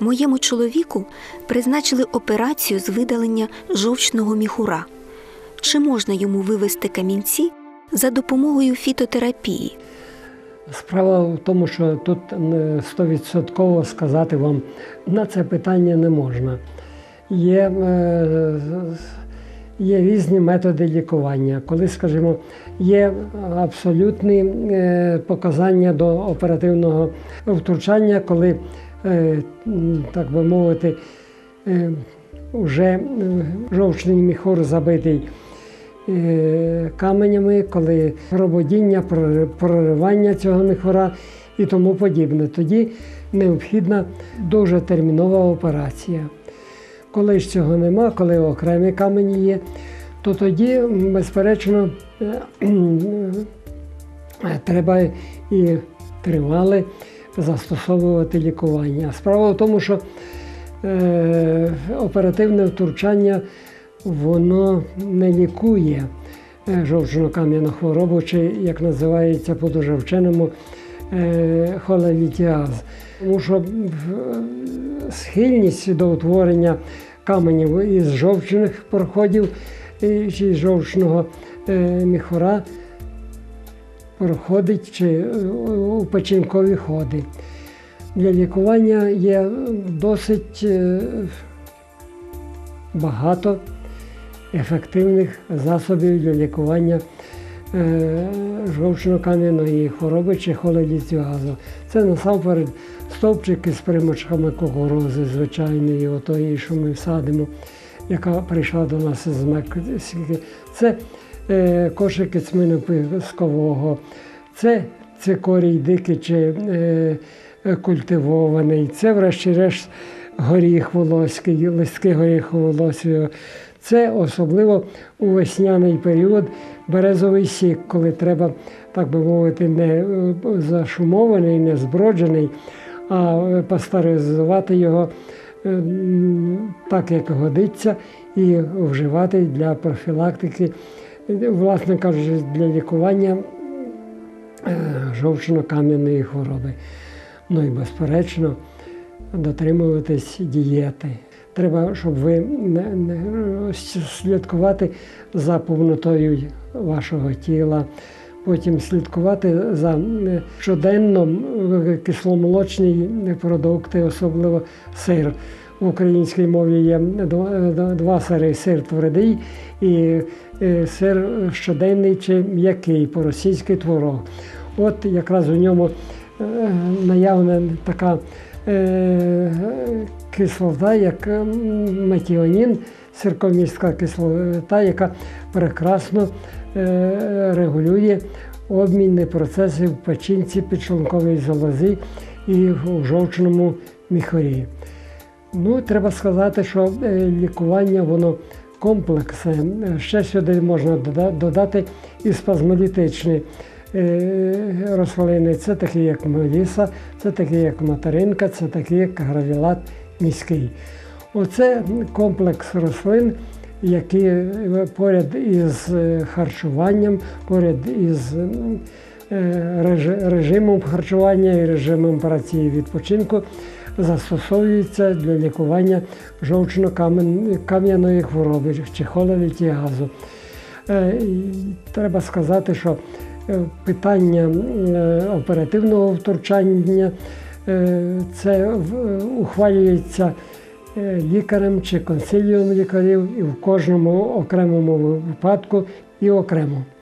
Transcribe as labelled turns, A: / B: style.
A: Моєму чоловіку призначили операцію з видалення жовчного міхура. Чи можна йому вивести камінці за допомогою фітотерапії?
B: Справа в тому, що тут стовідсотково сказати вам на це питання не можна. Є, е, є різні методи лікування. Коли, скажімо, є абсолютні е, показання до оперативного втручання, коли, е, так би мовити, е, вже е, жовчний міхур забитий е, каменями, коли прободіння, прори- проривання цього міхура і тому подібне. Тоді необхідна дуже термінова операція. Коли ж цього нема, коли окремі камені є, то тоді, безперечно, е, е, треба і тривале застосовувати лікування. Справа в тому, що е, оперативне втручання воно не лікує е, жовчно-кам'яну хворобу, чи як називається по дуже вченому е. Тому що схильність до утворення каменів із жовчних проходів чи жовчного е, міхура проходить чи е, у печінкові ходи. Для лікування є досить е, багато ефективних засобів для лікування е, жовчно-кам'яної хвороби чи холеліціазу. Це насамперед стовпчики з примочками кукурузи звичайної, отої, що ми садимо, яка прийшла до нас із Мексики. Це кошики цмину пискового, це цикорій дикий чи е, е, культивований, це, врешті-решт, горіх волоський, листки горіху волосього. Це особливо у весняний період березовий сік, коли треба, так би мовити, не е, зашумований, не зброджений, а е, пастеризувати його е, так, як годиться, і вживати для профілактики, е, власне кажучи, для лікування е, жовчно-кам'яної хвороби. Ну і безперечно дотримуватись дієти. Треба, щоб ви не, не слідкувати за повнотою вашого тіла, потім слідкувати за щоденно е, кисломолочні продукти, особливо сир. В українській мові є два, е, сири сир твердий і е, сир щоденний чи м'який, по-російськи творог. От якраз у ньому е, наявна така кислота, як метіонін, сиркомістка кислота, яка прекрасно регулює обмінні процеси в печінці, підшлунковій залозі і в жовчному міхорі. Ну, треба сказати, що е, лікування воно комплексне. Е, Ще сюди можна додати і спазмолітичні е, рослини. Це такі, як меліса, це такі, як материнка, це такі, як гравілат міський. Оце комплекс рослин, які поряд із харчуванням, поряд із режимом харчування і режимом праці і відпочинку застосовуються для лікування жовчно-кам'яної хвороби чи холелітіазу. Е, Треба сказати, що е, питання е, оперативного втручання це ухвалюється лікарем чи консиліум лікарів і в кожному окремому випадку і окремо.